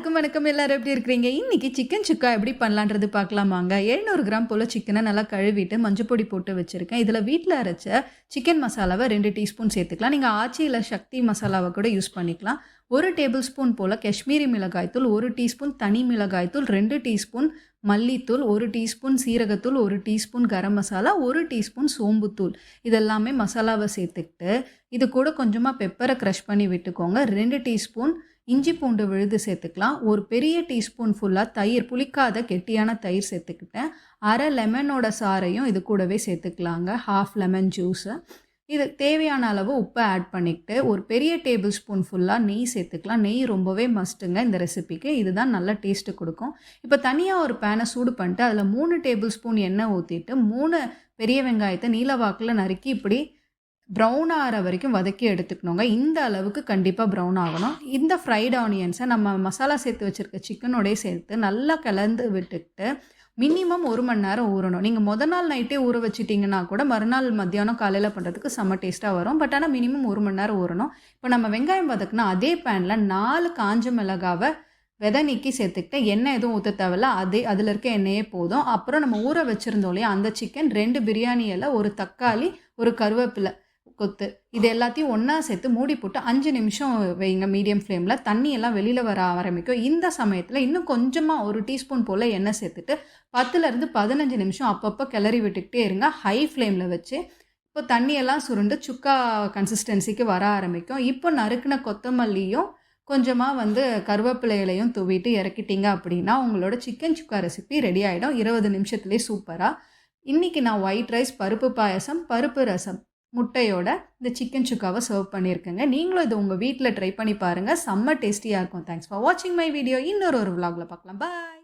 எல்லாருக்கும் வணக்கம். எல்லாரும் எப்படி இருக்கிறீங்க? இன்னைக்கு சிக்கன் சுக்கா எப்படி பண்ணலான்றது பார்க்கலாமாங்க எழுநூறு கிராம் போல் சிக்கனை நல்லா கழுவிட்டு மஞ்சப்பொடி போட்டு வச்சுருக்கேன். இதில் வீட்டில் அரைச்ச சிக்கன் மசாலாவை ரெண்டு டீஸ்பூன் சேர்த்துக்கலாம். நீங்கள் ஆச்சியில் சக்தி மசாலாவை கூட யூஸ் பண்ணிக்கலாம். ஒரு டேபிள் ஸ்பூன் போல் காஷ்மீரி மிளகாய்த்தூள் ஒரு டீஸ்பூன் தனி மிளகாய்த்தூள் ரெண்டு டீஸ்பூன் மல்லித்தூள் ஒரு டீஸ்பூன் சீரகத்தூள் ஒரு டீஸ்பூன் கரம் மசாலா ஒரு டீஸ்பூன் சோம்புத்தூள் இதெல்லாமே மசாலாவை சேர்த்துக்கிட்டு இது கூட கொஞ்சமாக பெப்பரை க்ரஷ் பண்ணி விட்டுக்கோங்க. ரெண்டு டீஸ்பூன் இஞ்சி பூண்டு விழுது சேர்த்துக்கலாம். ஒரு பெரிய டீஸ்பூன் ஃபுல்லாக தயிர் புளிக்காத கெட்டியான தயிர் சேர்த்துக்கிட்டேன். அரை லெமனோட சாறையும் இது கூடவே சேர்த்துக்கலாங்க. ஹாஃப் லெமன் ஜூஸு இது தேவையான அளவு உப்பை ஆட் பண்ணிக்கிட்டு ஒரு பெரிய டேபிள் ஸ்பூன் ஃபுல்லாக நெய் சேர்த்துக்கலாம். நெய் ரொம்பவே மஸ்ட்டுங்க இந்த ரெசிபிக்கு இதுதான் நல்ல டேஸ்ட்டு கொடுக்கும். இப்போ தனியாக ஒரு பேனை சூடு பண்ணிட்டு அதில் மூணு டேபிள் ஸ்பூன் எண்ணெய் ஊற்றிட்டு மூணு பெரிய வெங்காயத்தை நீல வாக்கில் நறுக்கி இப்படி ப்ரௌன் ஆகிற வரைக்கும் வதக்கி எடுத்துக்கணுங்க. இந்த அளவுக்கு கண்டிப்பாக ப்ரௌன் ஆகணும். இந்த ஃப்ரைட் ஆனியன்ஸை நம்ம மசாலா சேர்த்து வச்சுருக்க சிக்கனோடய சேர்த்து நல்லா கலந்து விட்டுட்டு மினிமம் ஒரு மணி நேரம் ஊறணும். நீங்கள் முத நாள் நைட்டே ஊற வச்சிட்டிங்கன்னா கூட மறுநாள் மத்தியானம் காலையில் பண்ணுறதுக்கு செம்ம டேஸ்ட்டாக வரும். பட் ஆனால் மினிமம் ஒரு மணி நேரம் ஊறணும். இப்போ நம்ம வெங்காயம் வதக்குனா அதே பேனில் நாலு காஞ்ச மிளகாவை விதை நீக்கி சேர்த்துக்கிட்டேன் எண்ணெய் எதுவும் ஊற்ற தேவையில்ல. அதே அதில் இருக்க எண்ணெயே போதும். அப்புறம் நம்ம ஊற வச்சுருந்தோம் இல்லையா அந்த சிக்கன் ரெண்டு பிரியாணி இலை ஒரு தக்காளி ஒரு கருவேப்பிலை கொத்து. இது எல்லாத்தையும் ஒன்றா சேர்த்து மூடி போட்டு அஞ்சு நிமிஷம் வைங்க மீடியம் ஃப்ளேமில் தண்ணி எல்லாம் வெளியில் வர ஆரம்பிக்கும். இந்த சமயத்தில் இன்னும் கொஞ்சமாக ஒரு டீஸ்பூன் போல் எண்ணெய் சேர்த்துட்டு பத்துலேருந்து பதினஞ்சு நிமிஷம் அப்பப்போ கிளறி விட்டுக்கிட்டே இருங்க. ஹை ஃப்ளேமில் வச்சு இப்போ தண்ணியெல்லாம் சுருண்டு சுக்கா கன்சிஸ்டன்சிக்கு வர ஆரம்பிக்கும். இப்போ நறுக்கின கொத்தமல்லியும் கொஞ்சமாக வந்து கருவேப்பிலையிலையும் தூவிட்டு இறக்கிட்டீங்க அப்படின்னா உங்களோட சிக்கன் சுக்கா ரெசிபி ரெடி ஆகிடும் இருபது நிமிஷத்துலேயே சூப்பராக இன்றைக்கி நான் ஒயிட் ரைஸ் பருப்பு பாயசம் பருப்பு ரசம் முட்டையோட இந்த சிக்கன் சுக்காவை சர்வ் பண்ணியிருக்கேங்க. நீங்களும் இது உங்கள் வீட்டில் ட்ரை பண்ணி பாருங்கள் செம்ம டேஸ்டியாக இருக்கும். தேங்க்ஸ் ஃபார் வாட்சிங் மை வீடியோ இன்னொரு ஒரு விலாகில் பார்க்கலாம். பாய்